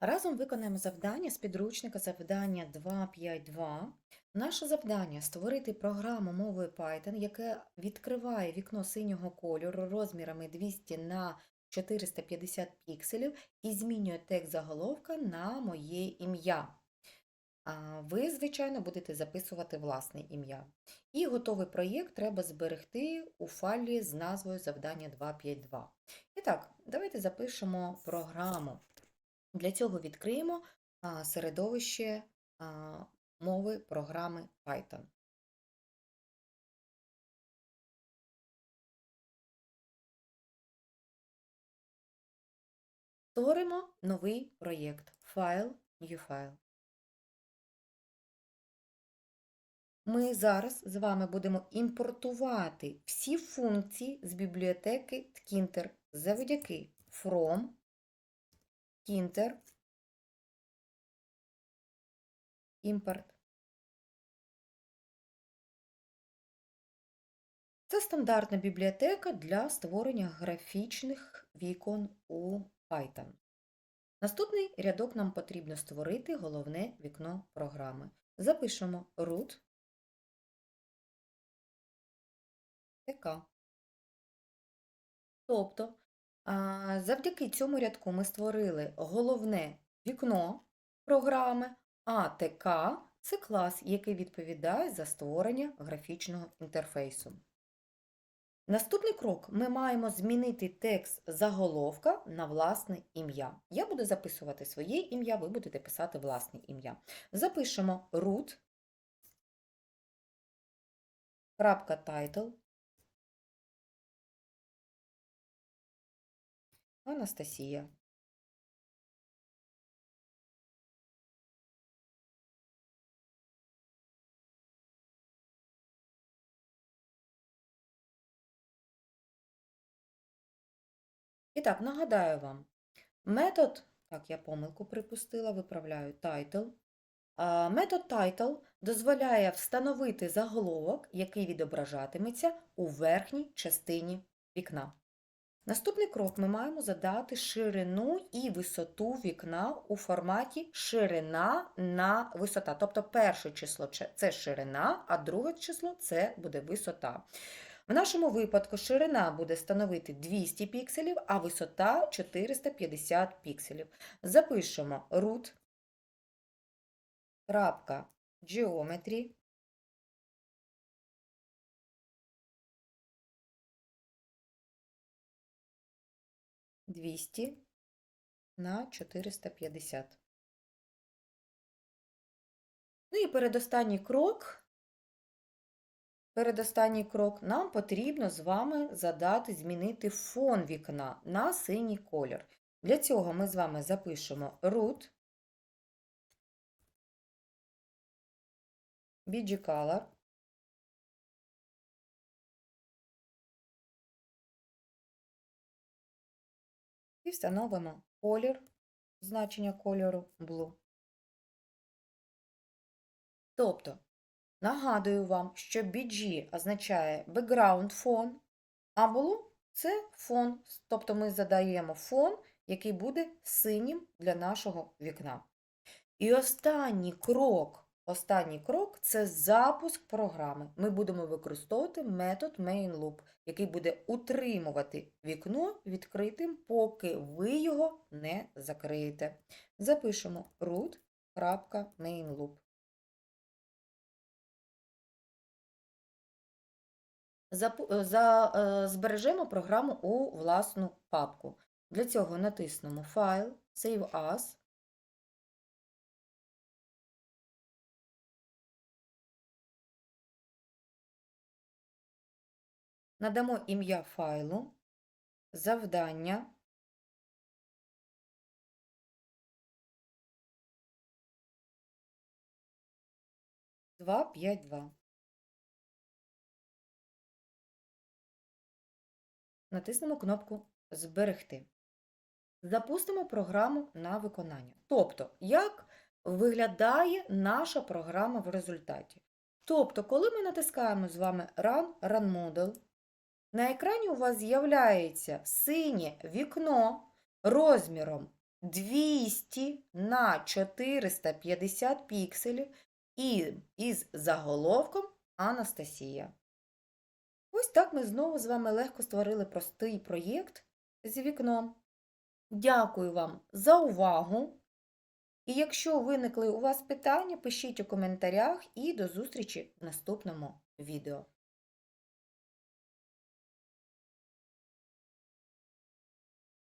Разом виконаємо завдання з підручника завдання 252. Наше завдання створити програму мовою Python, яке відкриває вікно синього кольору розмірами 200 на 450 пікселів і змінює текст заголовка на моє ім'я. Ви, звичайно, будете записувати власне ім'я. І готовий проєкт треба зберегти у файлі з назвою завдання 252. І так, давайте запишемо програму. Для цього відкриємо середовище мови програми Python. Створимо новий проєкт. Файл, New File. Ми зараз з вами будемо імпортувати всі функції з бібліотеки Tkinter завдяки from Tkinter імпорт. Це стандартна бібліотека для створення графічних вікон у Python. Наступний рядок нам потрібно створити головне вікно програми. Запишемо root tk. Тобто, завдяки цьому рядку ми створили головне вікно програми, а ТК – це клас, який відповідає за створення графічного інтерфейсу. Наступний крок ми маємо змінити текст заголовка на власне ім'я. Я буду записувати своє ім'я, ви будете писати власне ім'я. Запишемо root, title, Анастасія. І так, нагадаю вам, метод, так, я помилку припустила, виправляю title. Метод title дозволяє встановити заголовок, який відображатиметься у верхній частині вікна. Наступний крок ми маємо задати ширину і висоту вікна у форматі ширина на висота. Тобто перше число це ширина, а друге число це буде висота. В нашому випадку ширина буде становити 200 пікселів, а висота 450 пікселів. Запишемо root, крапка, geometry, Двісті на 450. Ну і передостанній крок Передостанній крок нам потрібно з вами задати, змінити фон вікна на синій колір. Для цього ми з вами запишемо root, BG Color, і встановимо колір, значення кольору Blue. Тобто, Нагадую вам, що BG означає background фон, а blue – це фон, тобто ми задаємо фон, який буде синім для нашого вікна. І останній крок, останній крок це запуск програми. Ми будемо використовувати метод MainLoop, який буде утримувати вікно відкритим, поки ви його не закриєте. Запишемо root.mainloop. За- е, Збережемо програму у власну папку. Для цього натиснемо Файл, Save As. Надамо ім'я файлу, завдання. Два, п'ять, два. Натиснемо кнопку Зберегти. Запустимо програму на виконання. Тобто, як виглядає наша програма в результаті. Тобто, коли ми натискаємо з вами Run Run Model, на екрані у вас з'являється синє вікно розміром 200 на 450 пікселів і із заголовком Анастасія. Ось так ми знову з вами легко створили простий проєкт з вікном. Дякую вам за увагу. І якщо виникли у вас питання, пишіть у коментарях і до зустрічі в наступному відео.